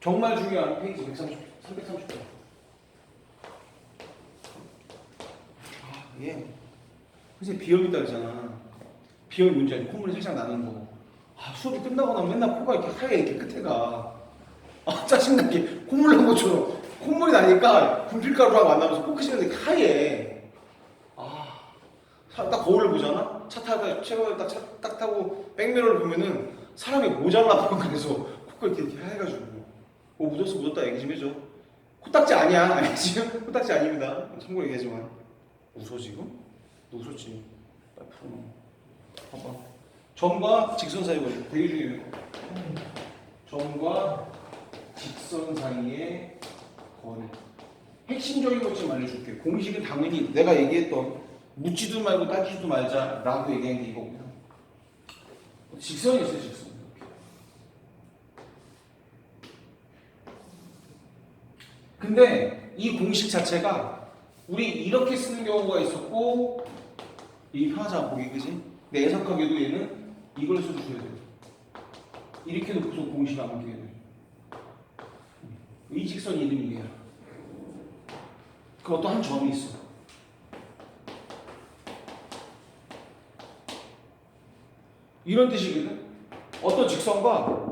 정말 중요한 페이지 130, 330쪽. 아, 예. 선생님 비염 있다 그랬잖아. 비염 문제 아니 콧물이 살짝 나는 거. 아, 수업이 끝나고 나면 맨날 코가 이렇게 하얘 이렇게 끝에가. 아, 짜증나게 콧물 난 것처럼 콧물이 나니까 분필가루랑 만나면서 코끝이 이렇게 하얘. 아, 사- 딱 거울을 보잖아. 차 타다 최고에 딱, 차, 딱 타고 백미러를 보면은 사람이 모자라고 그래서 코가 이렇게, 이렇게 하얘가지고. 오 묻었어 묻었다 얘기 좀 해줘. 코딱지 아니야 알겠지? 코딱지 아닙니다. 참고로 얘기하지만 웃어 지금? 너 웃었지? 빨리 풀어. 봐봐. 점과 직선 사이 거리 되게 중요해요. 점과 직선 사이의 거리. 핵심적인 것 좀 알려줄게. 공식은 당연히 내가 얘기했던 묻지도 말고 따지지도 말자라고 얘기한 게 이거고요. 직선이 있어요, 직선. 근데 이 공식 자체가 우리 이렇게 쓰는 경우가 있었고 이 편하자 보기 그지? 근데 해석하기도 얘는 이걸 써주셔야 돼요. 이렇게 놓고서 공식 안 바뀌게 돼요. 이 직선 이름이 이게야. 그것도 한 점이 있어. 이런 뜻이거든. 어떤 직선과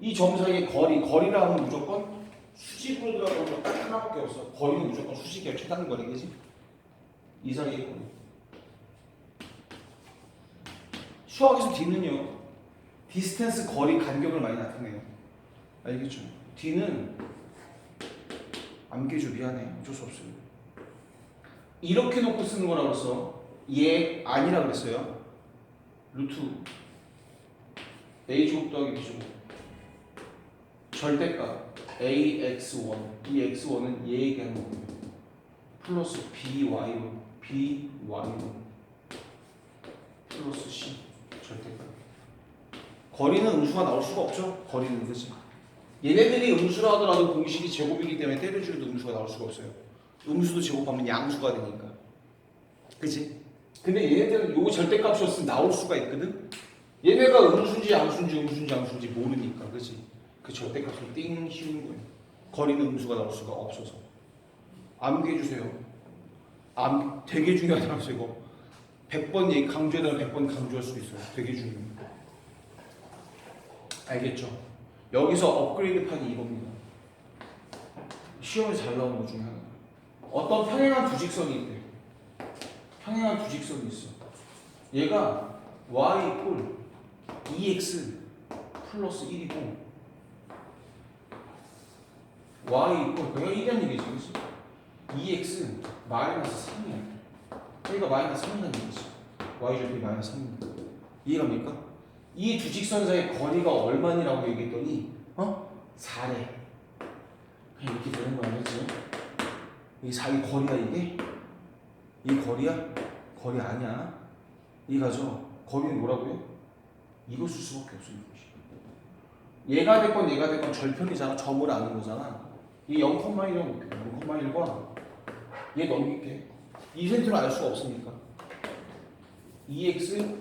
이 점 사이의 거리, 거리라 하면 무조건 수직으로 들어가면 딱 하나밖에 없어. 거리는 무조건 수직이야. 최단 거리, 그지? 이 사이의 거리. 수학에서 D는요, 디스텐스 거리 간격을 많이 나타내요. 알겠죠? D는 암기해줘 미안해. 어쩔 수 없어요. 이렇게 놓고 쓰는 거라 그랬어. 얘 아니라 그랬어요. 루트 a 제곱 더하기 b 제곱 절대값 ax1 이 x1은 얘 얘기하는 거고요. 플러스 by1 by1 플러스 c 절대값 거리는 음수가 나올 수가 없죠. 거리는 그지. 얘네들이 음수라 하더라도 공식이 제곱이기 때문에 때려주기도 음수가 나올 수가 없어요. 음수도 제곱하면 양수가 되니까. 그치? 근데 얘네들은 요 절대값이었으면 나올 수가 있거든? 얘네가 음수인지 양수인지 음수인지 양수인지 모르니까. 그치? 그 절대값을 띵 씌우는 거예요. 거리는 음수가 나올 수가 없어서. 암기해 주세요. 암, 되게 중요하다면서 이거. 100번 얘기 강조해달라 100번 강조할 수도 있어요. 되게 중요합니다. 알겠죠? 여기서 업그레이드 판이 이겁니다. 시험에 잘 나오는 것 중에 하나. 어떤 평행한 두 직선이 있대. 평행한 두 직선이 있어. 얘가 y 이꼴 2x 플러스 1이고 y 이꼴 그냥 1이라는 얘기지, 그렇지? 2x 마이너스 3이야. 얘가 마이너스 3이라는 얘기지. y 제곱이 마이너스 3입니다. 이해갑니까? 이두 직선 사이의 거리가 얼마니라고 얘기했더니 어? 4래. 그냥 이렇게 되는 거 아니지? 이 사이 거리가 이게? 이 거리야? 거리 아니야. 이가죠. 거리는 뭐라고요? 쓸 수밖에 없어 이것이. 얘가 됐건 얘가 됐건 절편이잖아. 점을 아는 거잖아. 이 0,1은 0,1과 얘 넘길게. 2cm로 알 수가 없으니까. 2x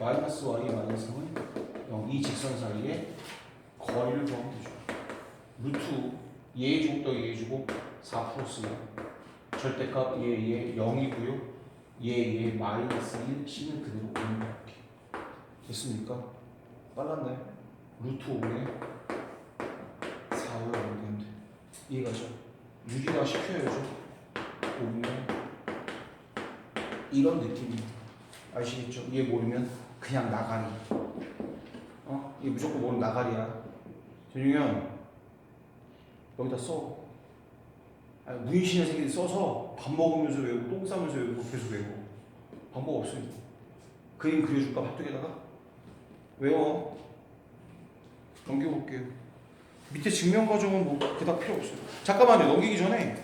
마이너스 y 마이너스 3은 0. 이 직선 사이에 거리를 구하면 되죠. 루트 얘 제곱 더하기 얘 제곱 4 플러스 0. 절대값 얘, 얘 0이고요. 얘, 얘 마이너스 1, c는 그대로 공유할게. 됐습니까? 빨랐네. 루트 5에 4요 되면 돼. 이해가죠? 유지가 시켜야죠. 5면 이런 느낌이에요. 아시겠죠? 얘 모르면 그냥 나가리. 어? 얘 무조건 모르면 나가리야. 준용이 형 여기다 써. 아니, 무인신의 새끼들 써서 밥 먹으면서 외우고 똥 싸면서 외우고 계속 외우고 방법 없어요. 그림 그려줄까 핫도그에다가 외워. 넘겨볼게요. 밑에 증명 과정은 뭐 그닥 필요 없어요. 잠깐만요. 넘기기 전에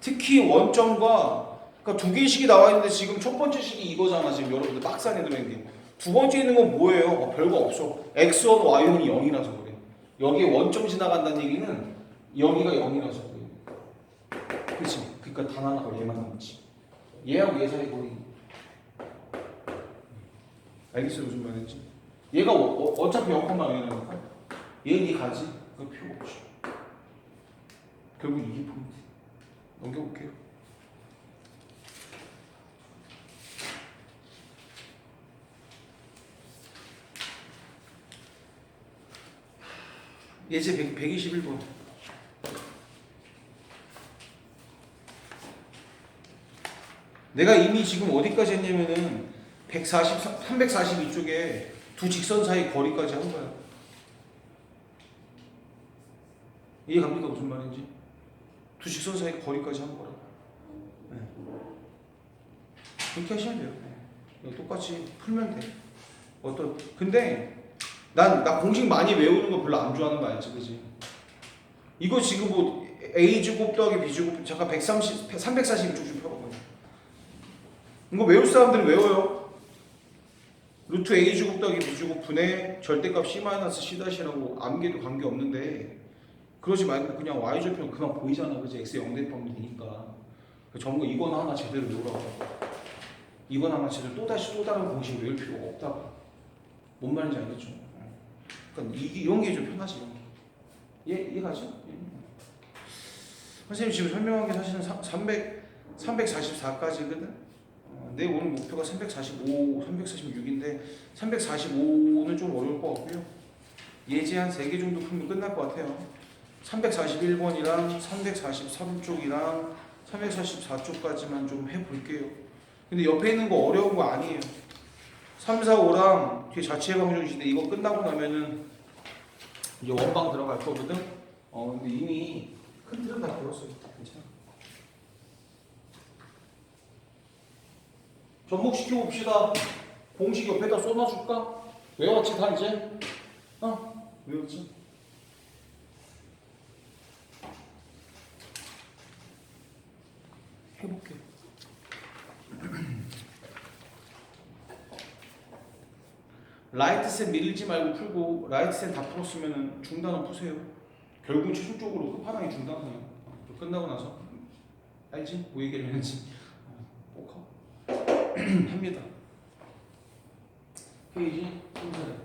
특히 원점과 그러니까 두 개씩이 나와 있는데 지금 첫 번째 식이 이거잖아. 지금 여러분들 박스 안에 들어있는 게. 두 번째 있는 건 뭐예요? 어, 별거 없어. x1, y1이 0이라서 그래. 여기에 원점 지나간다는 얘기는 여기가 0이라서 그래. 그렇지. 그러니까 단 하나가 얘만 남지. 얘하고 얘 사이 거리. 알겠어요 무슨 말인지? 얘가 어, 어, 차피 0,0이라니까. 얘는 이 가지. 그 필요 없죠. 결국 이게 포인트. 넘겨볼게요. 예제 100, 121번. 내가 이미 지금 어디까지 했냐면은 140, 342쪽에 두 직선 사이 거리까지 한 거야. 이해 갑니까 무슨 말인지? 두 직선 사이 거리까지 한 거라. 네. 그렇게 하시면 돼요. 네. 똑같이 풀면 돼. 어떤 근데 난 나 공식 많이 외우는 거 별로 안 좋아하는 거 알지, 그지? 이거 지금 뭐 a 제곱 더하기 b 제곱 잠깐 130, 342쪽 좀 펴봐봐요. 이거 외울 사람들은 외워요. 루트 a 제곱 더하기 b 제곱 분의 절대값 c 마이너스 c 다시라고 암기도 관계 없는데 그러지 말고 그냥 y 절편 그만 보이잖아, 그지? x 0 대법면 되니까. 전부 이거나 하나 제대로 외우라고. 이거나 하나 제대로 또 다시 또 다른 공식 외울 필요가 없다고. 뭔 말인지 알겠죠? 그러니까 이, 이런 게 좀 편하지 이런 게. 이해 이해가죠? 예. 선생님 지금 설명한 게 사실은 300 344까지거든. 어, 내 오늘 목표가 345, 346인데 345는 좀 어려울 것 같고요. 예제 한 3개 정도 풀면 끝날 것 같아요. 341번이랑 343쪽이랑 344쪽까지만 좀 해볼게요. 근데 옆에 있는 거 어려운 거 아니에요. 3, 4, 5랑 뒤에 자체 방정식인데 이거 끝나고 나면은 이제 원방 들어갈 거거든. 어 근데 이미 큰 틀은 다 배웠어요. 괜찮아. 접목시켜 봅시다. 공식 옆에다 쏟아줄까? 외웠지 다 이제? 어? 외웠지? 해볼게. 라이트 線밀지 말고 풀고 라이트 線다 풀었으면 중단은 푸세요. 결국 최종적으로 끝판왕이 중단이에요. 어, 끝나고 나서 알지? 뭐 얘기를 했는지 어, 꼭. 합니다. 페이지 3사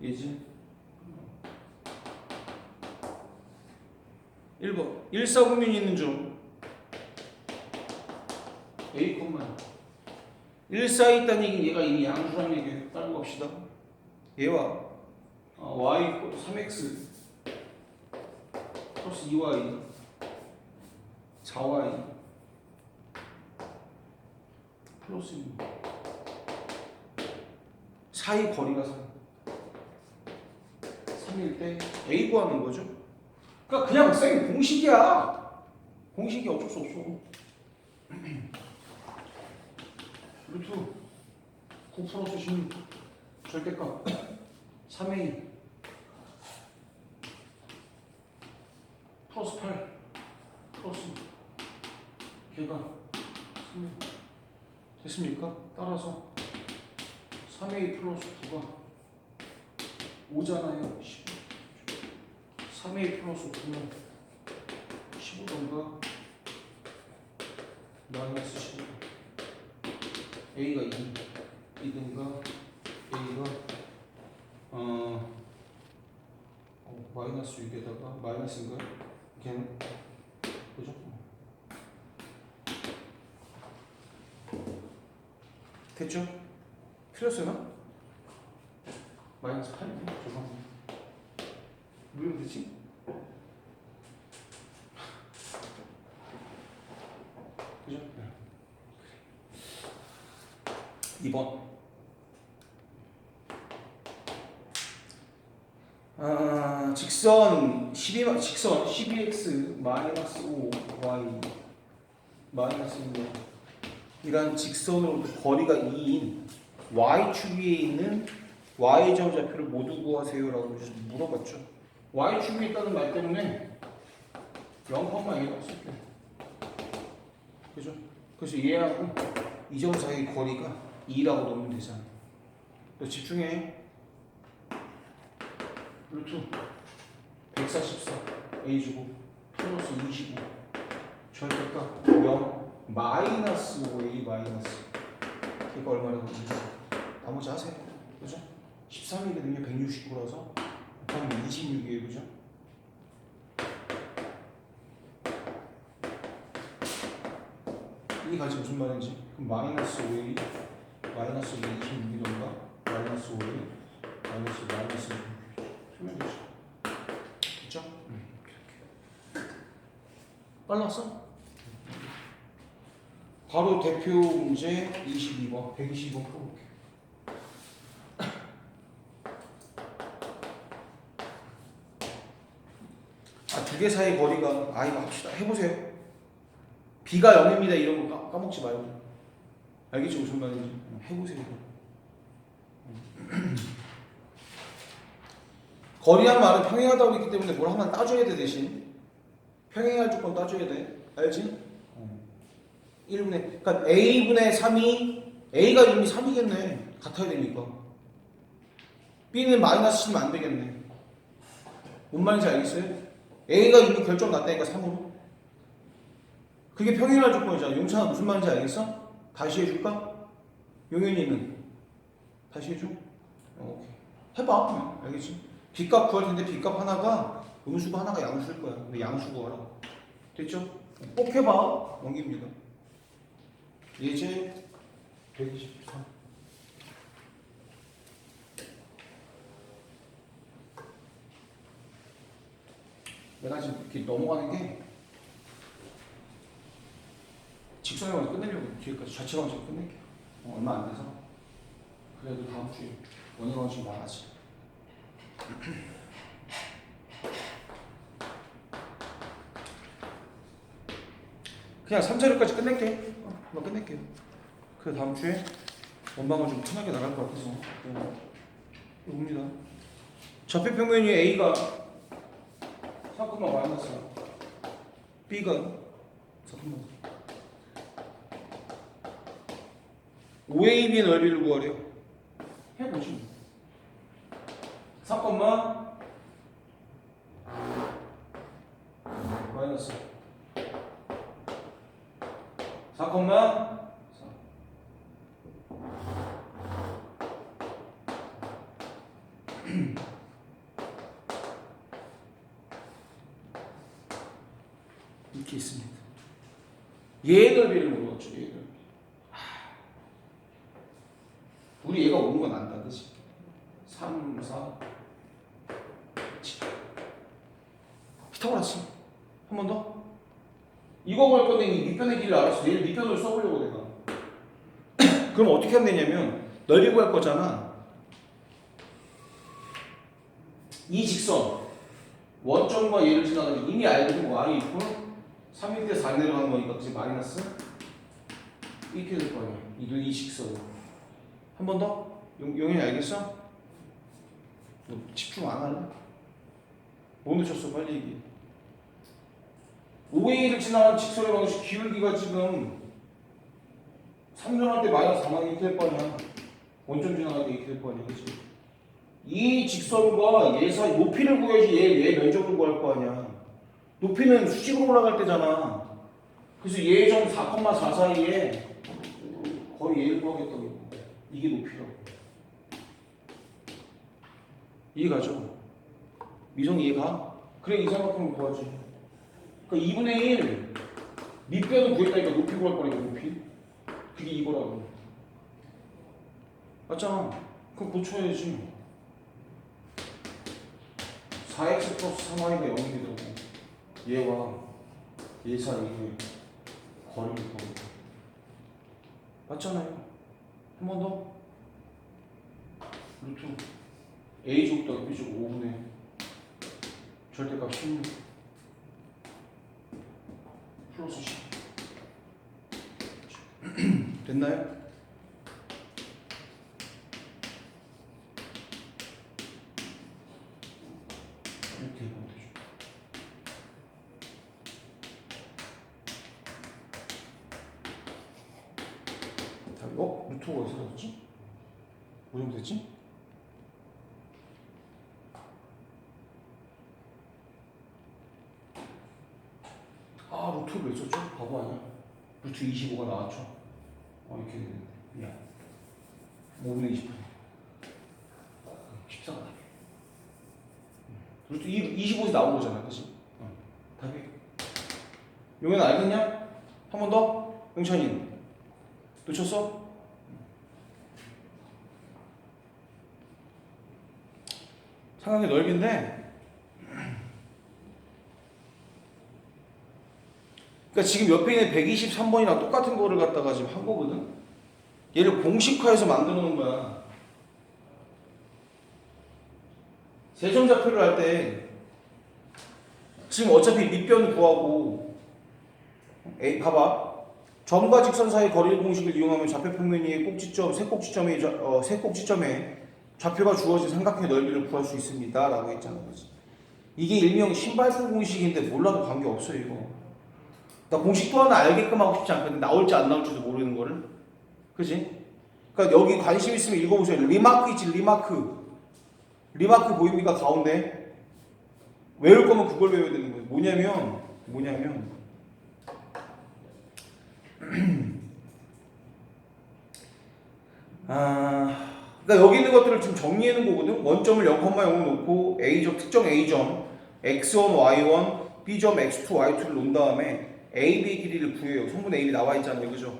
예지 1번 일사분면이 있는 중. A, 1사에 있다는 얘기는 얘가 이미 양수란 얘기예요. 다른 거 봅시다. 얘와. 어, y 3x 플러스 2y 4y 플러스 2 사이 거리가 3 3일 때 a 구하는 거죠. 그러니까 그냥 생 공식이야. 공식이 어쩔 수 없어. 루트 9 플러스 16 절대값 3a 플러스 8 플러스 걔가 3a 됐습니까? 따라서 3a 플러스 9가 5잖아요 15 3a 플러스 9는 15던가 마이너스 15 A가 2, 2등가 A가 어, 어 마이너스 6에다가 마이너스인가? 걔는 그죠? 됐죠? 틀렸어요? 마이너스 8이네 죄송합니다 왜 되지? 그죠? 네. 2번. 아, 직선 12 직선 12x 마이너스 5y 마이너스 6 이란 직선으로 거리가 2인 y축 위에 있는 y좌우 좌표를 모두 구하세요라고 물어봤죠. y축 위에 있다는 말 때문에 0,1을 쓸게요. 그죠? 그래서 얘하고 이 점 사이 거리가 2라고 놓으면 되잖아. 너 집중해. 루트 144 a제곱 플러스 25 절대값 0 마이너스 5a 마이너스 이거 얼마라고 보면 나머지 하세요. 그죠? 13이거든요. 169라서 곱하면 26이에요. 그죠? 이 같이 무슨 말인지 그럼 마이너스 5a 마이너스 26이던가? 마이너스 5이 마이너스 마이너스 6 풀면 되죠 됐죠? 빨랐어? 바로 대표 문제 22번 122번 풀어볼게 아 두 개 사이 거리가 아 이거 합시다. 해보세요. B가 0입니다. 이런 거 까- 까먹지 말고 알겠지 무슨 말인지 응, 해보세요. 거리한 말은 평행하다고 했기 때문에 뭘 하나 따줘야 돼 대신. 평행할 조건 따줘야 돼. 알지? 1분의 그러니까 A분의 3이 A가 이미 3이겠네. 같아야 되니까. B는 마이너스 치면 안 되겠네. 뭔 말인지 알겠어요? A가 이미 결정 났다니까 3으로. 그게 평행할 조건이잖아. 용찬아 무슨 말인지 알겠어? 다시 해줄까? 용현이는 다시 해줘? 어, 오케이 해봐. 알겠지? B값 구할 텐데 B값 하나가 음수고 하나가 양수일 거야 근데 양수고 하라 됐죠? 꼭 해봐 넘깁니다 예제 123 내가 지금 이렇게 넘어가는 게 직선에 먼저 끝내려고 뒤에까지 좌측 방식 끝낼게요. 어, 얼마 안 돼서. 그래도 다음 주에 원인 방식 많아지. 그냥 3자료까지 끝낼게 어, 금방 끝낼게요. 그래 다음 주에 원방을 좀 편하게 나갈 것 같아서. 어, 옵니다. 좌표평면이 A가 3, 마이너스 B가 4, 5AB의 넓이를 구하래요 해보지. 3, 마이너스 4, 4 이렇게 있습니다. 얘의 넓이를 물어봤죠. 얘의 넓이. 하. 우리 얘가 오는 건 안다, 그지? 3, 4, 7. 피타고라스. 한 번 더. 이거 볼 건데 이 밑변의 길을 알았어. 얘를 밑변으로 써보려고 내가. 그럼 어떻게 하면 되냐면 넓이 구할 거잖아. 이 직선 원점과 얘를 지나가는 이미 알고 뭐 y 이퀄 3일 때4 내려가는 거니까 그치 마이너스 이렇게 될 거 아니야 이도 이 직선 한 번 더? 용, 용현이 알겠어? 너 집중 안 할래? 뭐 놓쳤어 빨리 얘기해 5A를 지나가는 직선의 방식 기울기가 지금 3전할 때 마이너스 4만 이렇게 될거 아니야 원점 지나갈 때 이렇게 될거 아니야 그치? 이 직선과 얘 사이 높이를 구해야지 얘, 얘 면적을 구할 거 아니야 높이는 수직으로 올라갈 때잖아. 그래서 예점 4,4 사이에 거의 얘를 구하겠다고. 이게 높이라고. 이해가죠? 미성 이해가? 그래 이 삼각형을 구하지. 그러니까 2분의 1 밑변을 구했다니까 높이 구할 거니까 높이. 그게 이거라고. 맞잖아. 그럼 고쳐야지. 4x 플러스 3y가 0이 되더라고. 얘와 얘 사이의 거리를 구합니다. 맞잖아요. 한 번 더. 루트 더하기 b제곱 5분의 절대값 16 플러스 10 됐나요? 어? 루트가 어디서 나왔지? 뭐 정도 됐지? 아 루트를 왜 썼죠? 바보 아니야? 루트 25가 나왔죠? 어 이렇게 되는데 미안 5분의 20분 14가 답이 루트 25에서 나온 거잖아 그치? 어. 답이 용현 알겠냐? 한 번 더? 영찬이 놓쳤어? 상황이 넓은데 그러니까 지금 옆에 있는 123번이랑 똑같은 거를 갖다가 지금 한 거거든. 얘를 공식화해서 만들어 놓은 거야. 세점좌표를 할 때 지금 어차피 밑변 구하고 에이 봐봐. 점과 직선 사이 거리 공식을 이용하면 좌표 평면 위의 꼭지점 세 꼭지점의 좌- 어, 세 꼭지점에 좌표가 주어진 삼각형의 넓이를 구할 수 있습니다라고 했잖아 그지? 이게 일명 신발품 공식인데 몰라도 관계 없어 이거 나 공식 또 하나 알게끔 하고 싶지 않거든. 나올지 안 나올지도 모르는 거를. 그지? 그러니까 여기 관심 있으면 읽어보세요. 리마크 있지 리마크. 리마크 보입니까 가운데? 외울 거면 그걸 외워야 되는 거예요 뭐냐면 뭐냐면. 아, 그러니까 여기 있는 것들을 지금 놓은 거거든. 원점을 0,0 놓고 A점 특정 A점 x1, y1, B점 x2, y2를 놓은 다음에 A, B 길이를 구해요. 성분 A, B 나와 있잖아요, 그죠?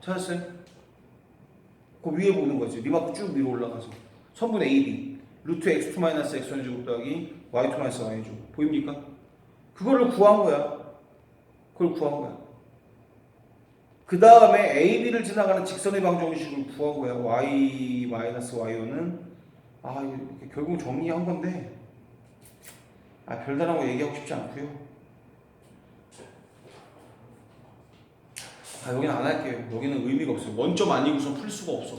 찾았어요? 그 위에 보는 거지. 리마크 쭉 위로 올라가서 성분 A, B 루트 x2 마이너스 x1 제곱 더하기 y2 마이너스 y 제곱 보입니까? 그거를 구한 거야. 그걸 구한 거야. 그 다음에 AB를 지나가는 직선의 방정식을 구한 거야. y 마이너스 y1은 아 결국 정리한 건데 아 별다른 거 얘기하고 싶지 않고요. 아 여기는 안 할게요. 여기는 의미가 없어요. 원점 아니고선 풀 수가 없어.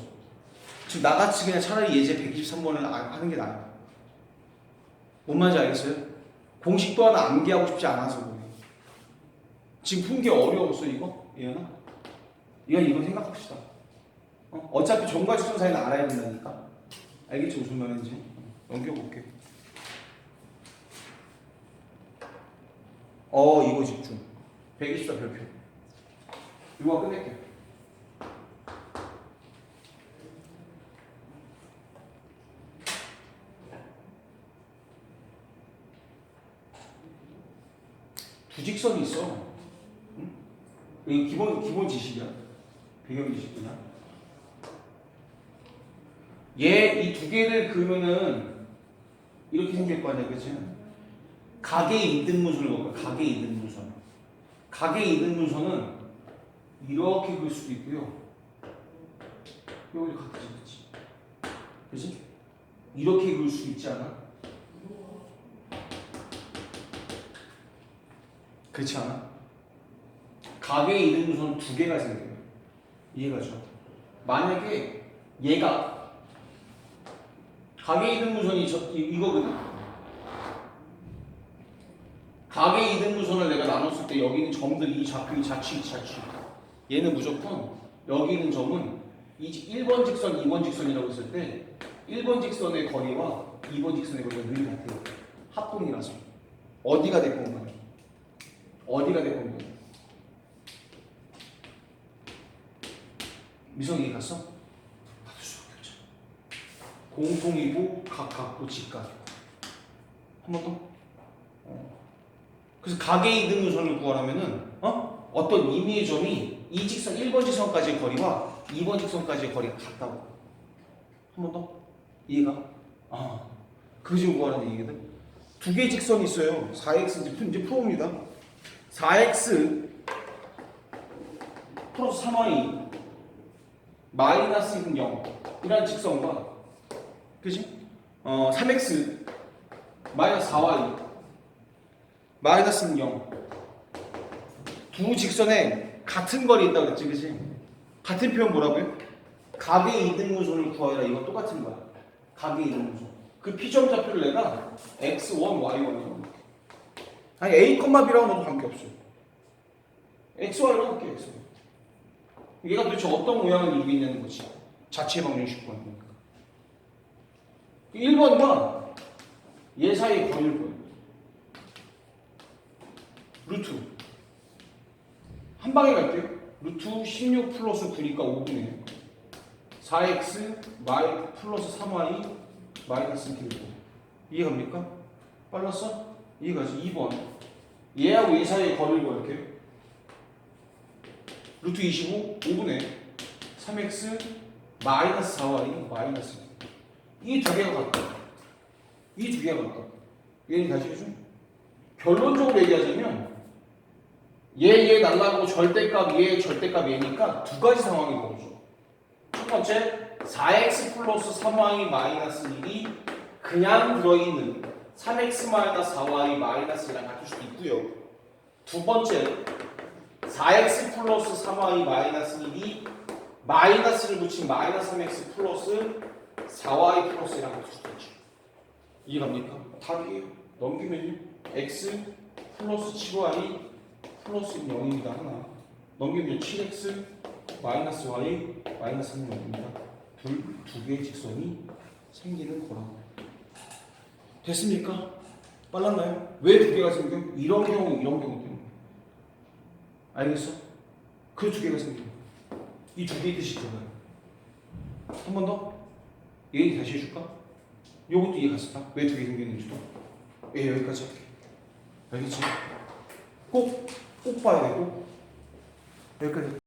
지금 나같이 그냥 차라리 예제 123번을 하는 게 나아요. 뭔 말인지 알겠어요? 공식도 하나 암기하고 싶지 않아서 그래. 지금 푼 게 어려웠어 이거? 예연아? 이건 이거 생각합시다. 어? 어차피 종과 직선 사이는 알아야 된다니까. 알겠지 무슨 말인지? 넘겨볼게. 어 이거 집중. 124 별표. 이거 끝낼게. 두 직선이 있어. 응? 이거 기본 기본 지식이야. 배경 지식이야. 얘 이 두 개를 그으면은 이렇게 생길 거 아니야, 그치? 각의 이등분선을 볼까? 각의 이등분선. 각의 이등분선은 이렇게 그을 수도 있고요. 여기 각이지, 그치? 그치? 이렇게 그을 수 있지 않아? 그렇지 않아? 각의 이등분선 두 개가 생겨요. 이해가죠? 만약에 얘가 각의 이등분선이 저, 이, 이거거든. 각의 이등분선을 내가 나눴을 때 여기 있는 점들 이 좌표 이 좌측 이 좌측 얘는 무조건 여기 있는 점은 이 1번 직선, 2번 직선이라고 했을 때 1번 직선의 거리와 2번 직선의 거리가 늘 같아요. 합동이라서 어디가 됐건 간에 어디가 됐건 간에 미성이 갔어? 수밖에 없죠. 공통이고 각 같고 직각. 한번 더. 어. 그래서 각의 이등분선을 구하려면은 어? 어떤 임의의 점이 이 직선 1번 직선까지의 거리와 2번 직선까지의 거리가 같다고. 한 번 더. 이해가? 아. 그 지금 구하는 얘기거든. 두 개의 직선이 있어요. 4x 이제, 푸- 이제 풀어봅니다. 4x 플러스 3y 마이너스 0 이라는 직선과 그지? 어 3x 마이너스 4y 마이너스 0. 두 직선에 같은 거리 있다고 그랬지, 그지? 같은 표현 뭐라고요? 각의 이등분선을 구하라 이거 똑같은 거야. 각의 이등분선. 그 P점 좌표를 내가 x1, y1이라고 아니 a, b라고 넣어도 관계없어. xy라고 할게 x. 얘가 도대체 어떤 모양을 이루고 있냐는 거지. 자체 방정식 구하는 거니까. 1번과 얘 사이의 거리를 구해요. 루트. 한 방에 갈게요. 루트 16 플러스 9니까 5분의 4x 마이 플러스 3y 마이너스 1 이해갑니까? 빨랐어? 이해가지? 2번 얘하고 얘 사이의 거리를 구할게요. 루트 25 5분의 3x 마이너스 4y 마이너스 이 두 개가 같다. 이 두 개가 같다. 얘는 다시 해줘. 결론적으로 얘기하자면 얘, 얘 날라가고 절대값, 얘 절대값 얘니까 두 가지 상황이 나오죠. 첫 번째, 4x 플러스 3y 마이너스 1이 그냥 들어있는 3x 마이너스 4y 마이너스 1이랑 같을 수도 있고요. 두 번째, 4x 플러스 3y 마이너스 1이 마이너스를 붙인 마이너스 3x 플러스 4y 플러스 1이랑 같을 수도 있죠. 이해갑니까? 답이에요. 넘기면요. x 플러스 7y 플러스 0입니다. 하나. 넘기면 7x 마이너스 y 마이너스 3은 0입니다. 둘, 두 개의 직선이 생기는 거라. 됐습니까? 빨랐나요? 왜 두 개가 생겨? 이런 경우, 이런 경우 때문에. 알겠어? 그 두 개가 생겨. 이 두 개의 뜻이 들어가요. 한 번 더? 얘기 다시 해줄까? 요것도 이해 갔을까? 왜두 개 생겼는지도? 예, 여기까지 할게. 알겠지? 꼭, 꼭 봐야 되고. 여기까지.